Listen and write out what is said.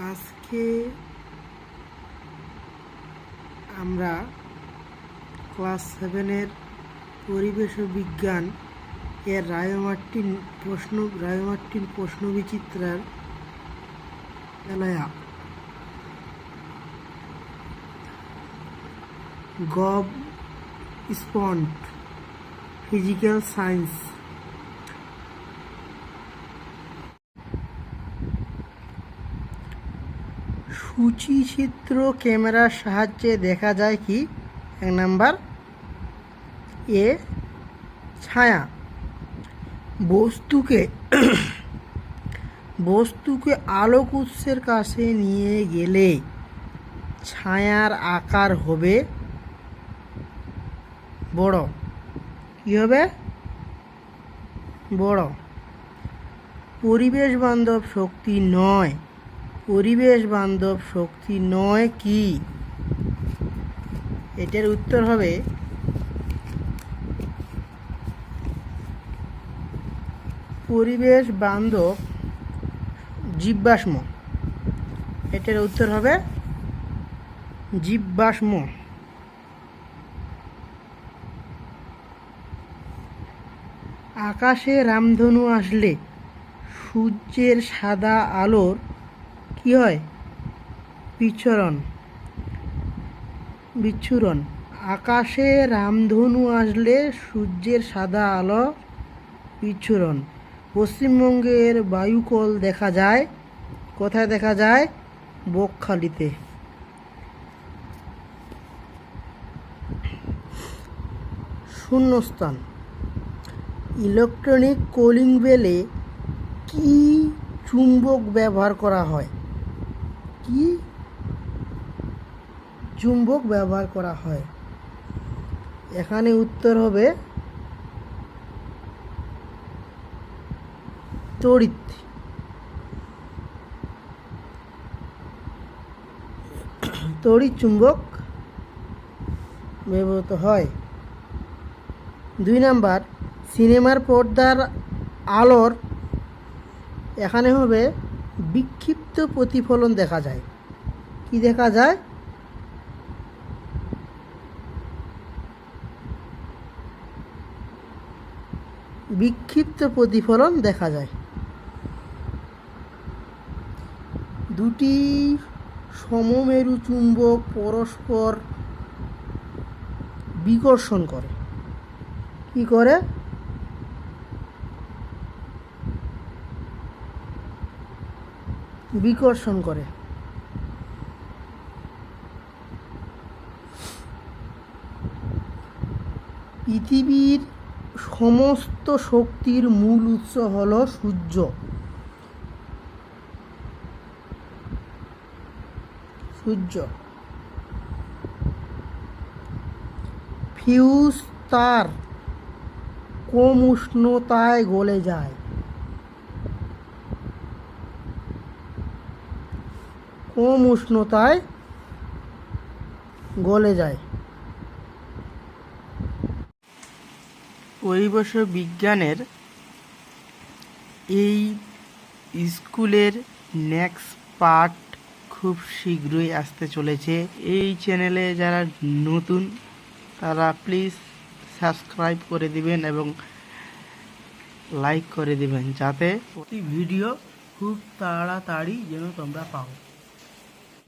আজকে আমরা ক্লাস সেভেনের পরিবেশ বিজ্ঞান এর রায়োমার্টিন প্রশ্ন রায়োমার্টিন প্রশ্ন বিচিত্রার এলায়া গব স্পন্ট ফিজিক্যাল সায়েন্স সূচিচিত্র ক্যামেরার সাহায্যে দেখা যায় কি? এক নাম্বার, এ ছায়া। বস্তুকে বস্তুকে আলোক উৎসের কাছে নিয়ে গেলে ছায়ার আকার হবে বড়। কি হবে? বড়। পরিবেশ বান্ধব শক্তি নয়। পরিবেশ বান্ধব শক্তি নয় কি? এটার উত্তর হবে পরিবেশ বান্ধব জীবাশ্ম এটার উত্তর হবে জীবাশ্ম আকাশে রামধনু আসলে সূর্যের সাদা আলোর কি হয়? বিচ্ছুরণ বিচ্ছুরণ। আকাশে রামধনু আসলে সূর্যের সাদা আলো, বিচ্ছুরণ। পশ্চিমবঙ্গের বায়ুকল দেখা যায়। কোথায় দেখা যায়? বকখালিতে। শূন্যস্থান। ইলেকট্রনিক কলিং বেলে কি চুম্বক ব্যবহার করা হয়? কি চুম্বক ব্যবহার করা হয়? এখানে উত্তর হবে তড়িৎ তড়িৎ চুম্বক ব্যবহৃত হয়। দুই নাম্বার, সিনেমার পর্দার আলোর, এখানে হবে বিক্ষিপ্ত প্রতিফলন দেখা যায়। কি দেখা যায়? বিক্ষিপ্ত প্রতিফলন দেখা যায়। দুটি সমমেরু চুম্বক পরস্পর বিকর্ষণ করে। কি করে? বিকর্ষণ করে। পৃথিবীর সমস্ত শক্তির মূল উৎস হলো সূর্য। সূর্য। ফিউজ তার কম উষ্ণতায় গলে যায়। কম উষ্ণতায় গলে যায়। পরিবেশ বিজ্ঞানের এই স্কুলের নেক্সট পার্ট খুব শীঘ্রই আসতে চলেছে। এই চ্যানেলে যারা নতুন, তারা প্লিজ সাবস্ক্রাইব করে দিবেন এবং লাইক করে দিবেন যাতে প্রতি ভিডিও খুব তাড়াতাড়ি যেন তোমরা পাও।